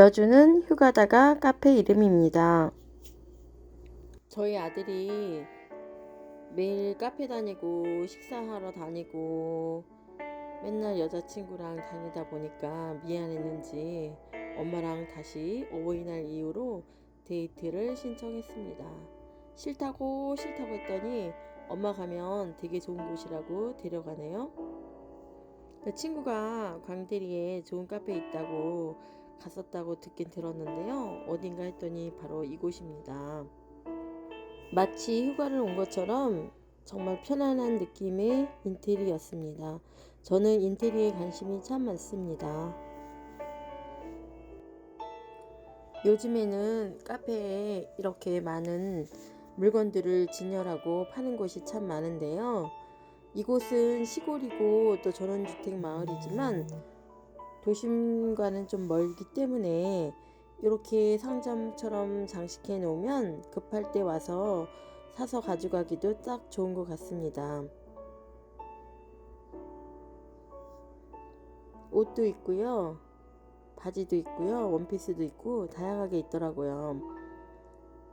여주는 휴가다가 카페 이름입니다. 저희 아들이 매일 카페 다니고 식사하러 다니고 맨날 여자친구랑 다니다 보니까 미안했는지 엄마랑 다시 어버이날 이후로 데이트를 신청했습니다. 싫다고 싫다고 했더니 엄마 가면 되게 좋은 곳이라고 데려가네요. 그 친구가 광대리에 좋은 카페 있다고 갔었다고 듣긴 들었는데요. 어딘가 했더니 바로 이곳입니다. 마치 휴가를 온 것처럼 정말 편안한 느낌의 인테리어였습니다. 저는 인테리어에 관심이 참 많습니다. 요즘에는 카페에 이렇게 많은 물건들을 진열하고 파는 곳이 참 많은데요. 이곳은 시골이고 또 전원주택 마을이지만 도심과는 좀 멀기 때문에 이렇게 상점처럼 장식해 놓으면 급할 때 와서 사서 가져가기도 딱 좋은 것 같습니다. 옷도 있고요. 바지도 있고요. 원피스도 있고 다양하게 있더라고요.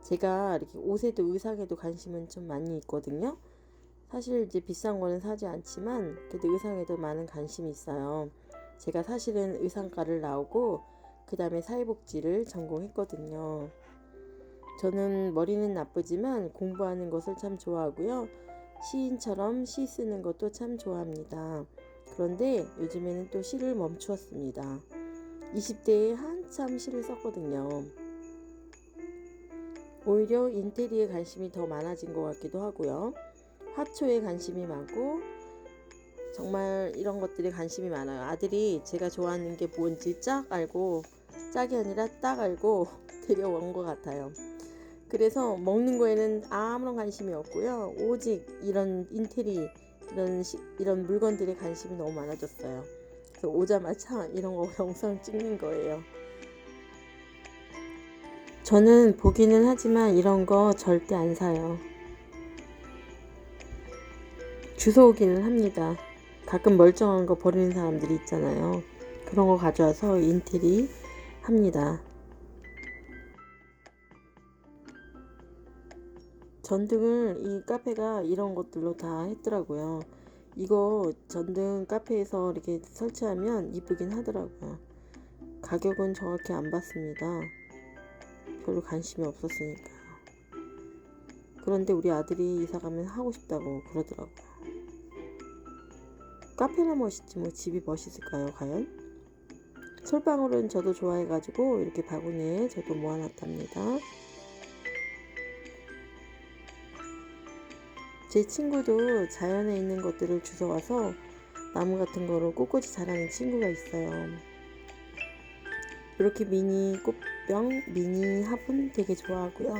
제가 이렇게 옷에도 의상에도 관심은 좀 많이 있거든요. 사실 이제 비싼 거는 사지 않지만 그래도 의상에도 많은 관심이 있어요. 제가 사실은 의상과를 나오고 그 다음에 사회복지를 전공했거든요. 저는 머리는 나쁘지만 공부하는 것을 참 좋아하고요. 시인처럼 시 쓰는 것도 참 좋아합니다. 그런데 요즘에는 또 시를 멈추었습니다. 20대에 한참 시를 썼거든요. 오히려 인테리어에 관심이 더 많아진 것 같기도 하고요. 화초에 관심이 많고 정말 이런 것들에 관심이 많아요. 아들이 제가 좋아하는 게 뭔지 쫙 알고 짝이 아니라 딱 알고 데려온 것 같아요. 그래서 먹는 거에는 아무런 관심이 없고요. 오직 이런 인테리 이런 시, 이런 물건들에 관심이 너무 많아졌어요. 그래서 오자마자 이런 거 영상 찍는 거예요. 저는 보기는 하지만 이런 거 절대 안 사요. 주워오기는 합니다. 가끔 멀쩡한 거 버리는 사람들이 있잖아요. 그런 거 가져와서 인테리 합니다. 전등을 이 카페가 이런 것들로 다 했더라고요. 이거 전등 카페에서 이렇게 설치하면 이쁘긴 하더라고요. 가격은 정확히 안 봤습니다. 별로 관심이 없었으니까요. 그런데 우리 아들이 이사 가면 하고 싶다고 그러더라고요. 카페나 멋있지 뭐 집이 멋있을까요 과연? 솔방울은 저도 좋아해가지고 이렇게 바구니에 저도 모아놨답니다. 제 친구도 자연에 있는 것들을 주워와서 나무 같은 거로 꽃꽂이 자라는 친구가 있어요. 이렇게 미니 꽃병, 미니 화분 되게 좋아하고요.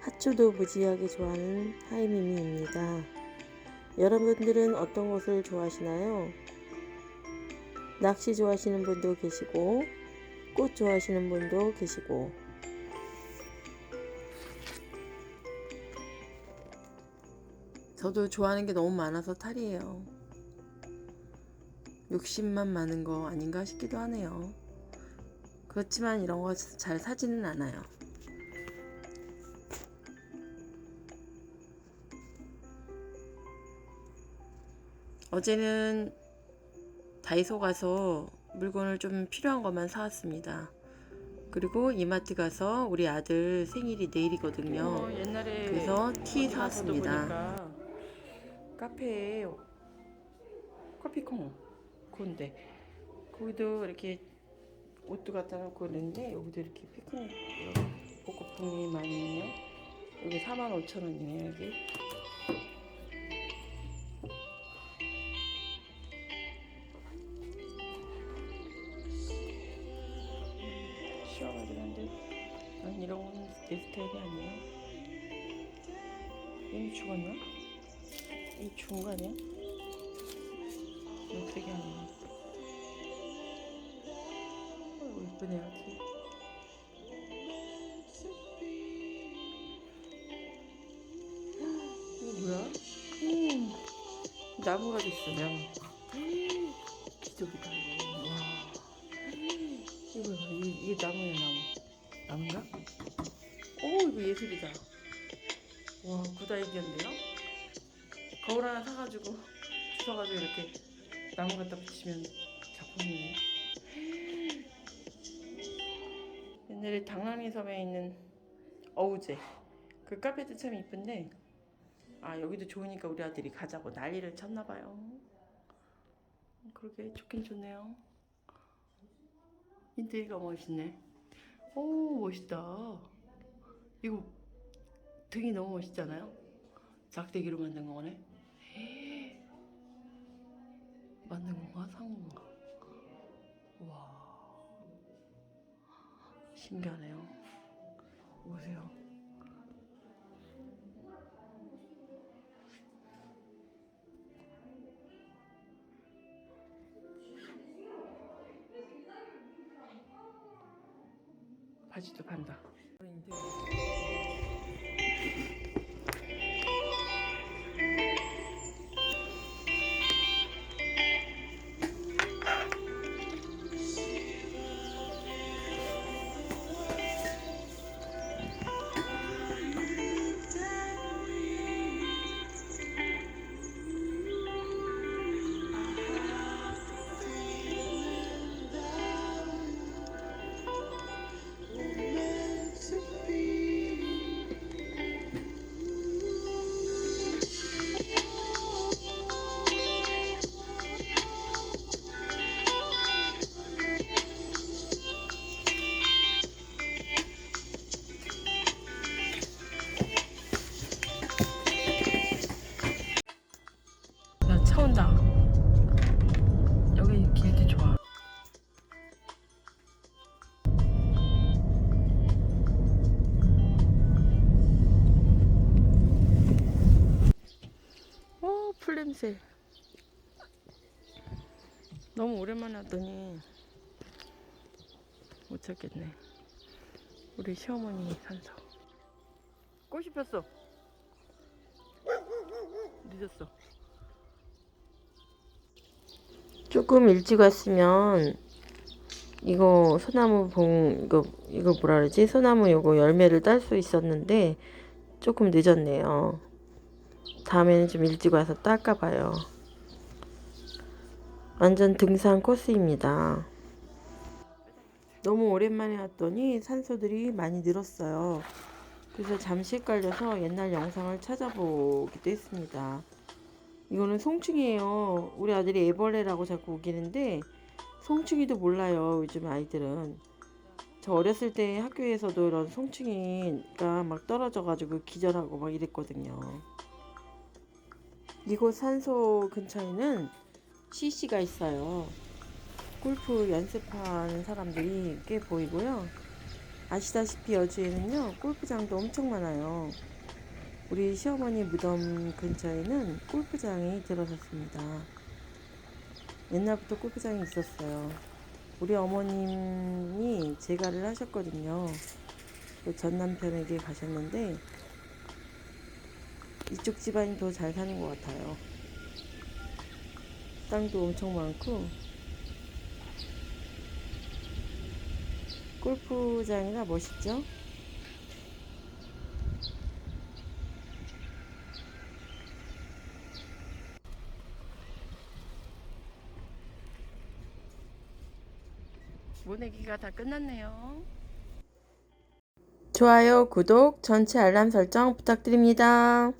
하초도 무지하게 좋아하는 하이미미입니다. 여러분들은 어떤 것을 좋아하시나요? 낚시 좋아하시는 분도 계시고, 꽃 좋아하시는 분도 계시고, 저도 좋아하는 게 너무 많아서 탈이에요. 욕심만 많은 거 아닌가 싶기도 하네요. 그렇지만 이런 거 잘 사지는 않아요. 어제는 다이소 가서 물건을 좀 필요한 것만 사왔습니다. 그리고 이마트 가서 우리 아들 생일이 내일이거든요. 어, 옛날에 그래서 티 사왔습니다. 카페에 커피콩 그건데 거기도 이렇게 옷도 갖다 놓고 그랬는데 여기도 이렇게 피크닉 벚꽃풍이 많이 있네요. 여기 45,000원이네요 여기. 스타일이 아니에요. 이건 죽었나? 이 죽은 거 아니야? 어떻게 하냐? 어, 이쁘네 아주. 이거 뭐야? 음, 나무가 됐어 나무. 기적이다 이거. 와. 이거 이게 나무야 나무. 나무인가? 오 이거 예술이다. 와 굿아이디어인데요? 거울 하나 사가지고 주워가지고 이렇게 나무 갖다 붙이면 작품이네. 옛날에 당랑리 섬에 있는 어우제 그 카페도 참 이쁜데 아 여기도 좋으니까 우리 아들이 가자고 난리를 쳤나봐요. 그러게 좋긴 좋네요. 인테리어가 멋있네. 오 멋있다. 이거 등이 너무 멋있잖아요. 작대기로 만든 거네. 만든 건가 산 건가? 와 신기하네요. 보세요. 바지도 판다. 오, 풀냄새. 너무 오랜만에 왔더니 못 찾겠네. 우리 시어머니 산소. 꽃이 폈어. 늦었어. 조금 일찍 왔으면 이거 소나무 봉 이거 이거 뭐라 그러지 소나무 요거 열매를 딸 수 있었는데 조금 늦었네요. 다음에는 좀 일찍 와서 딸까 봐요. 완전 등산 코스입니다. 너무 오랜만에 왔더니 산소들이 많이 늘었어요. 그래서 잠시 헷갈려서 옛날 영상을 찾아보기도 했습니다. 이거는 송충이에요. 우리 아들이 애벌레라고 자꾸 우기는데 송충이도 몰라요. 요즘 아이들은. 저 어렸을 때 학교에서도 이런 송충이가 막 떨어져가지고 기절하고 막 이랬거든요. 이곳 산소 근처에는 CC가 있어요. 골프 연습하는 사람들이 꽤 보이고요. 아시다시피 여주에는요, 골프장도 엄청 많아요. 우리 시어머니 무덤 근처에는 골프장이 들어섰습니다. 옛날부터 골프장이 있었어요. 우리 어머님이 재가를 하셨거든요. 그전 남편에게 가셨는데 이쪽 집안이 더 잘 사는 것 같아요. 땅도 엄청 많고 골프장이라 멋있죠? 모내기가 다 끝났네요. 좋아요, 구독, 전체 알람 설정 부탁드립니다.